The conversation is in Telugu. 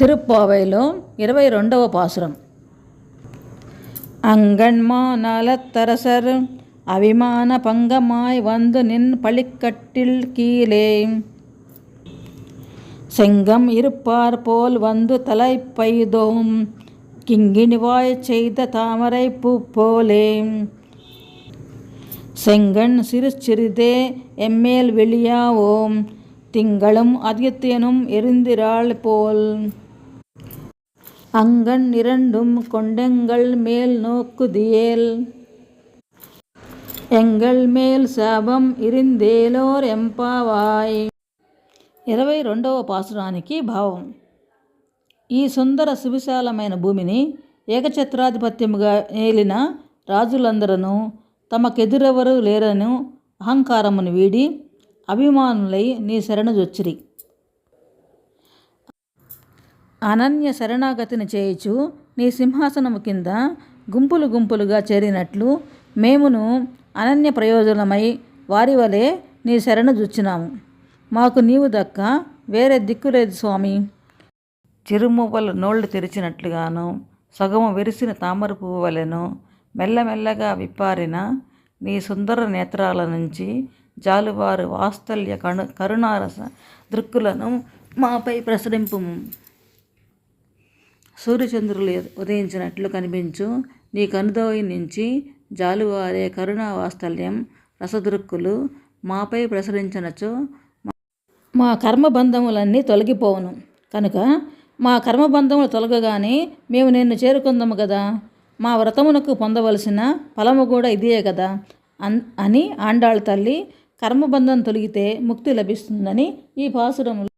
திருப்பாவையிலும் இருபై ரெண்டவ பாசுரம். அங்கன்மா நலத்தரசர் அபிமான பங்கமாய் வந்து நின் பழிக்கட்டில் கீழே. செங்கம் இருப்பார் போல் வந்து தலைப்பைதோம் பெய்தோம் கிங்கினிவாய் செய்த தாமரை பூ போலே. செங்கண் சிறு சிறிதே எம்மேல் வெளியாவோம். திங்களும் அதியத்தேனும் எரிந்திராள் போல். அங்கண் இரண்டும் கொண்டெங்கள் மேல் நோக்குதியேல் ఎంగల్ మేల్ శాపం ఇరిందేలోర్ ఎంపావాయ్ ఇరవై రెండవ పాసురానికి భావం ఈ సుందర సువిశాలమైన భూమిని ఏకఛత్రాధిపత్యముగా ఏలిన రాజులందరూ తమకెదురెవరు లేరను అహంకారమును వీడి అభిమానులై నీ శరణుజొచ్చిరి అనన్య శరణాగతిని చేయుచు నీ సింహాసనము కింద గుంపులు గుంపులుగా చేరినట్లు మేమును అనన్య ప్రయోజనమై వారి వలె నీ శరణు జుచ్చినాము. మాకు నీవు దక్క వేరే దిక్కు లేదు స్వామి. చిరుమువ్వల నోళ్ళు తెరిచినట్లుగాను సగము విరిసిన తామర పువ్వు వలెను మెల్లమెల్లగా విప్పారిన నీ సుందర నేత్రాల నుంచి జాలువారు వాత్సల్య కరుణారస దృక్కులను మాపై ప్రసరింపుము. సూర్యచంద్రులు ఉదయించినట్లు కనిపించు. నీ కనుదోయి నుంచి జాలువారే కరుణా వాత్సల్యం రసదృక్కులు మాపై ప్రసరించనచో. మా కర్మబంధములన్నీ తొలగిపోవును. కనుక మా కర్మబంధములు తొలగగానే మేము నిన్ను చేరుకుందాము కదా మా వ్రతమునకు పొందవలసిన ఫలము కూడా ఇదే కదా అన్ అని ఆండాళ్ళ తల్లి కర్మబంధం తొలగితే ముక్తి లభిస్తుందని ఈ పాసురములు